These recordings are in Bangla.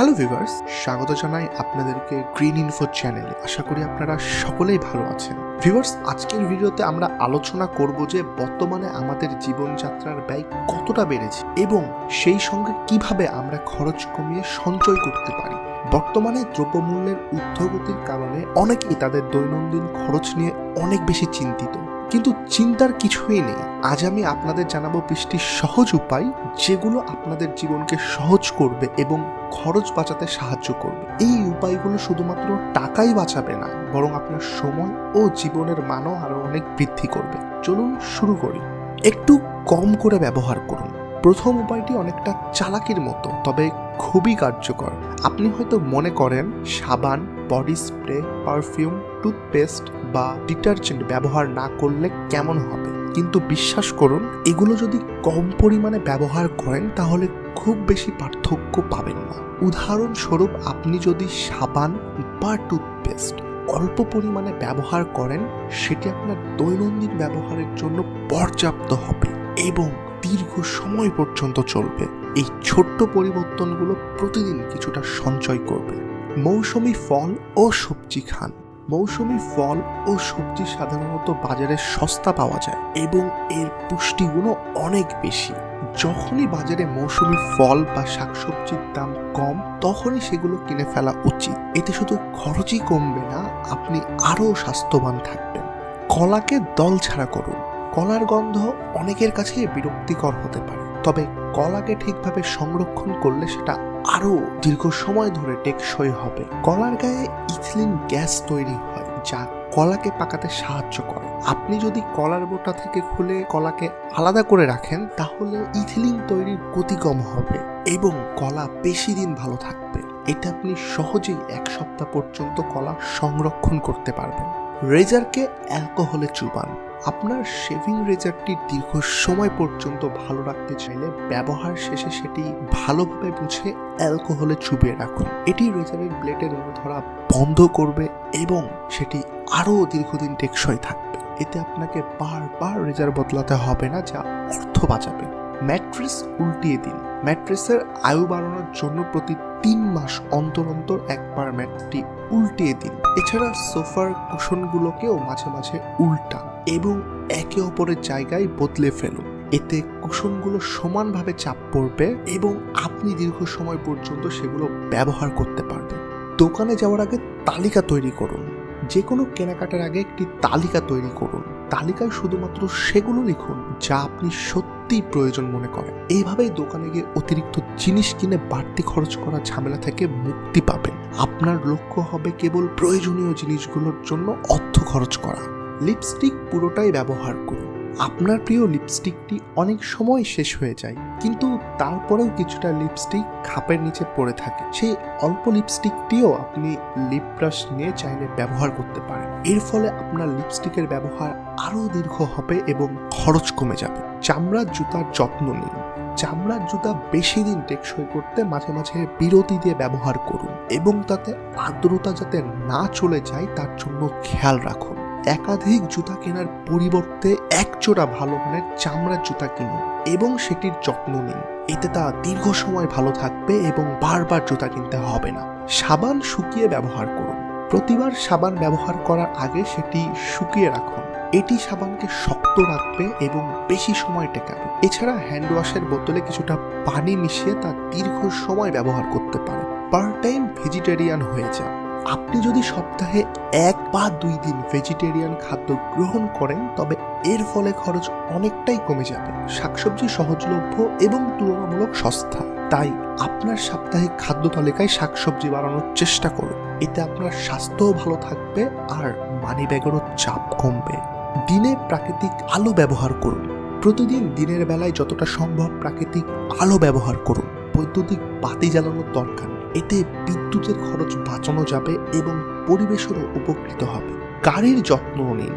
হ্যালো ভিভার্স স্বাগত জানাই আপনাদেরকে গ্রিন ইনফো চ্যানেলে আশা করি আপনারা সকলেই ভালো আছেন। ভিভার্স আজকের ভিডিওতে আমরা আলোচনা করব যে বর্তমানে আমাদের জীবনযাত্রার ব্যয় কতটা বেড়েছে এবং সেই সঙ্গে কীভাবে আমরা খরচ কমিয়ে সঞ্চয় করতে পারি। বর্তমানে দ্রব্যমূল্যের ঊর্ধ্বগতির কারণে অনেকেই তাদের দৈনন্দিন খরচ নিয়ে অনেক বেশি চিন্তিত। কিন্তু চিন্তার কিছুই নেই। আজ আমি আপনাদের জানাব বৃষ্টির সহজ উপায়, যেগুলো আপনাদের জীবনকে সহজ করবে এবং খরচ বাঁচাতে সাহায্য করবে। এই উপায়গুলো শুধুমাত্র টাকাই বাঁচাবে না, বরং আপনার সময় ও জীবনের মানও আরও অনেক বৃদ্ধি করবে। চলুন শুরু করি। একটু কম করে ব্যবহার করুন। প্রথম উপায়টি অনেকটা চালাকির মতো, তবে খুবই কার্যকর। আপনি হয়তো মনে করেন সাবান, বডি স্প্রে, পারফিউম, টুথপেস্ট বা ডিটারজেন্ট ব্যবহার না করলে কেমন হবে? কিন্তু বিশ্বাস করুন, এগুলো যদি কম পরিমাণে ব্যবহার করেন তাহলে খুব বেশি পার্থক্য পাবেন না। উদাহরণস্বরূপ আপনি যদি সাবান বা টুথপেস্ট অল্প পরিমাণে ব্যবহার করেন, সেটি আপনার দৈনন্দিন ব্যবহারের জন্য পর্যাপ্ত হবে এবং দীর্ঘ সময় পর্যন্ত চলবে। এই ছোট্ট পরিবর্তনগুলো প্রতিদিন কিছুটা সঞ্চয় করবে। মৌসুমি ফল ও সবজি খান। মৌসুমি ফল ও সবজি সাধারণত বাজারে সস্তা পাওয়া যায় এবং এর পুষ্টিগুণও অনেক বেশি। যখনই বাজারে মৌসুমি ফল বা শাকসবজির দাম কম, তখনই সেগুলো কিনে ফেলা উচিত। এতে শুধু খরচই কমবে না, আপনি আরও স্বাস্থ্যবান থাকবেন। কলাকে দল ছাড়া করুন। কলার গন্ধ অনেকের কাছে বিরক্তিকর হতে পারে। তবে কলাকে ঠিকভাবে সংরক্ষণ করলে সেটা আরও দীর্ঘ সময় ধরে টেকসই হবে। কলার গায়ে ইথিলিন গ্যাস তৈরি হয়, যা কলাকে পাকাতে সাহায্য করে। আপনি যদি কলার বোটা থেকে খুলে কলাকে আলাদা করে রাখেন, তাহলে ইথিলিন তৈরির গতি কম হবে এবং কলা বেশি দিন ভালো থাকবে। এটা আপনি সহজেই এক সপ্তাহ পর্যন্ত কলা সংরক্ষণ করতে পারবেন। রেজারকে অ্যালকোহলে চুবান। আপনার শেভিং রেজারটি দীর্ঘ সময় পর্যন্ত ভালো রাখতে চাইলে ব্যবহার শেষে সেটি ভালোভাবে বুঝে অ্যালকোহলে চুবিয়ে রাখুন। এটি রেজারের ব্লেডের ধরা বন্ধ করবে এবং সেটি আরও দীর্ঘদিন টেকসই থাকবে। এতে আপনাকে বারবার রেজার বদলাতে হবে না, যা অর্থ বাঁচাবে। ম্যাট্রেস উল্টিয়ে দিন। ম্যাট্রেসের আয়ু বাড়ানোর জন্য প্রতি তিন মাস অন্তর অন্তর একবার ম্যাটটি উল্টিয়ে দিন। এছাড়া সোফার কুশনগুলোকেও মাঝে মাঝে উল্টান এবং একে অপরের জায়গায় বদলে ফেলুন। এতে কুশনগুলো সমানভাবে চাপ পড়বে এবং আপনি দীর্ঘ সময় পর্যন্ত সেগুলো ব্যবহার করতে পারবেন। দোকানে যাওয়ার আগে তালিকা তৈরি করুন। যে কোনো কেনাকাটার আগে একটি তালিকা তৈরি করুন। তালিকায় শুধুমাত্র সেগুলো লিখুন যা আপনি সত্যিই প্রয়োজন মনে করেন। এইভাবেই দোকানে গিয়ে অতিরিক্ত জিনিস কিনে বাড়তি খরচ করা ঝামেলা থেকে মুক্তি পাবেন। আপনার লক্ষ্য হবে কেবল প্রয়োজনীয় জিনিসগুলোর জন্য অর্থ খরচ করা। লিপস্টিক পুরোটাই ব্যবহার করুন। আপনার প্রিয় লিপস্টিকটি অনেক সময় শেষ হয়ে যায়, কিন্তু তারপরেও কিছুটা লিপস্টিক খাপের নিচে পড়ে থাকে। সেই অল্প লিপস্টিকটিও আপনি লিপ ব্রাশ নিয়ে চাইলে ব্যবহার করতে পারেন। এর ফলে আপনার লিপস্টিকের ব্যবহার আরও দীর্ঘ হবে এবং খরচ কমে যাবে। চামড়ার জুতার যত্ন নিন। চামড়ার জুতা বেশি দিন টেকসই করতে মাঝে মাঝে বিরতি দিয়ে ব্যবহার করুন এবং তাতে আর্দ্রতা যাতে না চলে যায়, তার জন্য খেয়াল রাখুন। একাধিক জুতা কেনার পরিবর্তে এক জোড়া ভালো মানের চামড়ার জুতা কিনুন এবং সেটির যত্ন নিন। এতে তা দীর্ঘ সময় ভালো থাকবে এবং বারবার জুতা কিনতে হবে না। সাবান শুকিয়ে ব্যবহার করুন। প্রতিবার সাবান ব্যবহার করার আগে সেটি শুকিয়ে রাখুন। এটি সাবানকে শক্ত রাখবে এবং বেশি সময় টেকাবে। এছাড়া হ্যান্ড ওয়াশের বোতলে কিছুটা পানি মিশিয়ে তা দীর্ঘ সময় ব্যবহার করতে পারে পার টাইম ভেজিটেরিয়ান হয়ে যান। আপনি যদি সপ্তাহে এক বা দুই দিন ভেজিটেরিয়ান খাদ্য গ্রহণ করেন, তবে এর ফলে খরচ অনেকটাই কমে যাবে। শাকসবজি সহজলভ্য এবং তুলনামূলক সস্তা। তাই আপনার সাপ্তাহিক খাদ্য তালিকায় শাকসবজি বাড়ানোর চেষ্টা করুন। এতে আপনার স্বাস্থ্যও ভালো থাকবে আর মানি ব্যাগেরও চাপ কমবে। দিনে প্রাকৃতিক আলো ব্যবহার করুন। প্রতিদিন দিনের বেলায় যতটা সম্ভব প্রাকৃতিক আলো ব্যবহার করুন। বৈদ্যুতিক বাতি জ্বালানোর দরকার। এতে বিদ্যুতের খরচ বাঁচানো যাবে এবং পরিবেশেরও উপকৃত হবে। গাড়ির যত্ন নিন।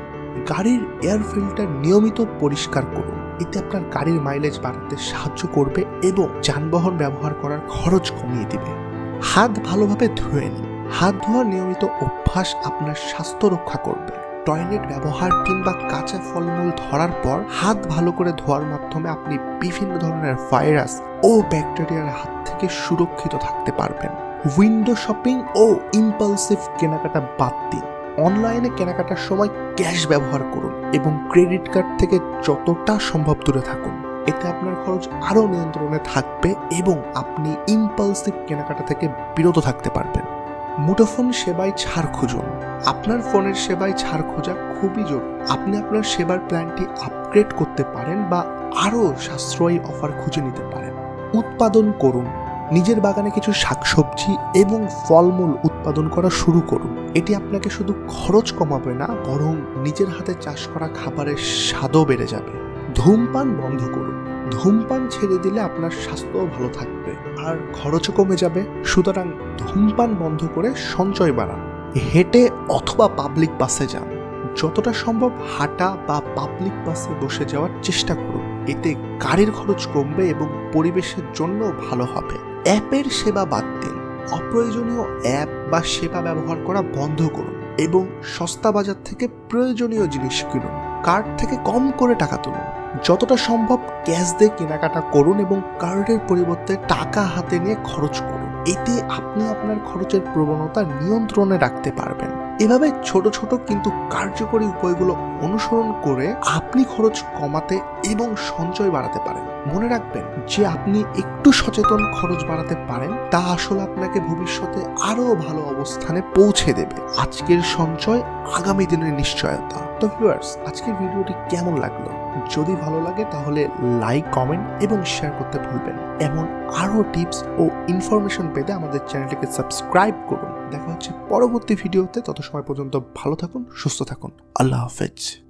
গাড়ির এয়ার ফিল্টার নিয়মিত পরিষ্কার করুন। এতে আপনার গাড়ির মাইলেজ বাড়াতে সাহায্য করবে এবং যানবাহন ব্যবহার করার খরচ কমিয়ে দিবে। হাত ভালোভাবে ধুয়ে নিন। হাত ধোয়ার নিয়মিত অভ্যাস আপনার স্বাস্থ্য রক্ষা করবে। টয়লেট ব্যবহার কিংবা কাঁচা ফলমূল ধরার পর হাত ভালো করে ধোয়ার মাধ্যমে আপনি বিভিন্ন ধরনের ভাইরাস ও ব্যাকটেরিয়ার হাত থেকে সুরক্ষিত থাকতে পারবেন। উইন্ডো শপিং ও ইম্পালসিভ কেনাকাটা বাদ দিন। অনলাইনে কেনাকাটার সময় ক্যাশ ব্যবহার করুন এবং ক্রেডিট কার্ড থেকে যতটা সম্ভব দূরে থাকুন। এতে আপনার খরচ আরও নিয়ন্ত্রণে থাকবে এবং আপনি ইম্পালসিভ কেনাকাটা থেকে বিরত থাকতে পারবেন। মুঠোফোন সেবায় ছাড় খুঁজুন। আপনার ফোনের সেবায় ছাড় খোঁজা খুবই জরুরি। আপনি আপনার সেবার প্ল্যানটি আপগ্রেড করতে পারেন বা আরও সাশ্রয়ী অফার খুঁজে নিতে পারেন। উৎপাদন করুন। নিজের বাগানে কিছু শাকসবজি এবং ফলমূল উৎপাদন করা শুরু করুন। এটি আপনাকে শুধু খরচ কমাবে না, বরং নিজের হাতে চাষ করা খাবারের স্বাদও বেড়ে যাবে। ধূমপান বন্ধ করুন। ধূমপান ছেড়ে দিলে আপনার স্বাস্থ্যও ভালো থাকবে। আর খরচও কমে যাবে। সুতরাং ধূমপান বন্ধ করে সঞ্চয় বাড়ান। হেঁটে অথবা পাবলিক বাসে যান। যতটা সম্ভব হাঁটা বা পাবলিক বাসে বসে যাওয়ার চেষ্টা করুন। এতে গাড়ির খরচ কমবে এবং পরিবেশের জন্য ভালো হবে। অ্যাপের সেবা বাদ দিন। অপ্রয়োজনীয় অ্যাপ বা সেবা ব্যবহার করা বন্ধ করুন এবং সস্তা বাজার থেকে প্রয়োজনীয় জিনিস কিনুন। কার্ড থেকে কম করে টাকা তুলুন। যতটা সম্ভব ক্যাশ দিয়ে কেনাকাটা করুন এবং কার্ডের পরিবর্তে টাকা হাতে নিয়ে খরচ করুন। এতে আপনি আপনার খরচের প্রবণতা নিয়ন্ত্রণে রাখতে পারবেন। এভাবে ছোট ছোট কিন্তু কার্যকরী উপায়গুলো অনুসরণ করে আপনি খরচ কমাতে এবং সঞ্চয় বাড়াতে পারেন। মনে রাখবেন, যে আপনি একটু সচেতন খরচ বাড়াতে পারেন, তা আসলে আপনাকে ভবিষ্যতে আরও ভালো অবস্থানে পৌঁছে দেবে। আজকের সঞ্চয় আগামী দিনের নিশ্চয়তা। তো ভিউয়ার্স আজকের ভিডিওটি কেমন লাগল? যদি ভালো লাগে তাহলে লাইক কমেন্ট এবং শেয়ার করতে ভুলবেন। এমন আরও টিপস ও ইনফরমেশন পেতে আমাদের চ্যানেলটিকে সাবস্ক্রাইব করুন। দেখা হচ্ছে পরবর্তী ভিডিওতে তত সময় পর্যন্ত ভালো থাকুন, সুস্থ থাকুন। আল্লাহ হাফেজ।